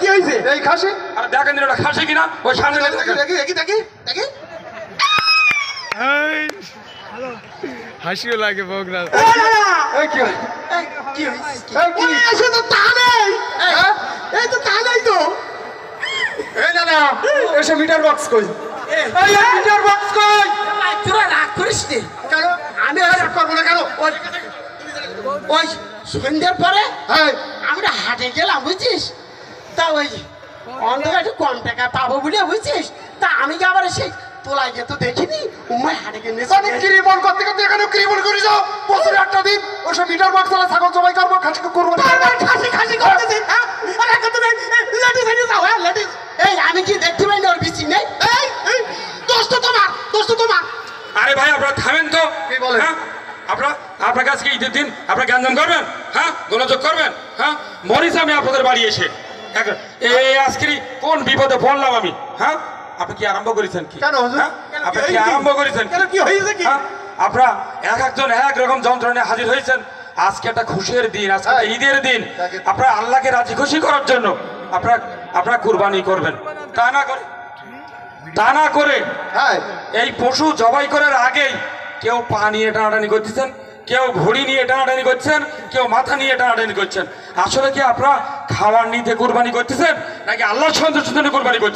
কি হয়েছে এই খাসি? আর দেখেন ওটা খাসি কিনা ওই সামনে দেখি দেখি দেখি দেখি হাসিও লাগে এই কি হয়? কি হয়েছে তো তা নেই। হ্যাঁ? এই তো তা নেই তো। এই না না এসে মিটার বক্স কই? এই মিটার বক্স কই? তোরা রাগ করিস নি? কেন? আমি আর রাগ করব না কেন? ওই ওই সন্ধ্যের পরে এই আমরা হাটে গেলাম বুঝছিস? তা ওই অন্ধকার একটু কম টাকা পাবো বলে বুঝছিস? তা আমি কি আবার সেই তোলাই গিয়ে তো দেখিনি? হাটে গিয়ে নেচে অনেক কিরিমন করতে করতে এখানে কিরিমন করে যাও। বছরে একটা দিন ওসব মিটার বক্স চালা ছাগল জবাই করব খাসি করব খাসি খাসি করতেছে হ্যাঁ? হ্যাঁ এই আমি কি দেখতে পাই না ওর বিচি নেই? এই এই, দোষ তো তোমার দোষ তো তোমার। আরে ভাই আপনারা থামেন তো? কি বলেন? হ্যাঁ? আপনারা আপনার কাছে ঈদের দিন? আপনারা জ্ঞানদান করবেন? হ্যাঁ? গোলযোগ করবেন? হ্যাঁ? মরিস আমি আপনাদের বাড়ি এসে এই আজকের কোন বিপদে পড়লাম আমি? হ্যাঁ? আপনি কি আরম্ভ করেছেন কি? হ্যাঁ? আপনি কি আরম্ভ করেছেন কি? হয়েছে কি? হ্যাঁ? আপনারা এক একজন এক রকম যন্ত্রণায় হাজির হয়েছেন। আজকে একটা খুশির দিন আজকে হ্যাঁ। ঈদের দিন। আপনারা আল্লাহকে রাজি খুশি করার জন্য আপনারা আপনারা কুরবানি করবেন। তা না করে। তা না করে। হ্যাঁ। এই পশু জবাই করার আগেই কেউ পা নিয়ে টানাটানি করতেছেন কেউ ঘড়ি নিয়ে টানাটানি করছেন কেউ মাথা নিয়ে টানাটানি করছেন। আসলে কি আপনারা খাওয়ার নিতে কোরবানি করতেছেন নাকি আল্লাহ সন্তুষ্ট জন্য কোরবানি করছেন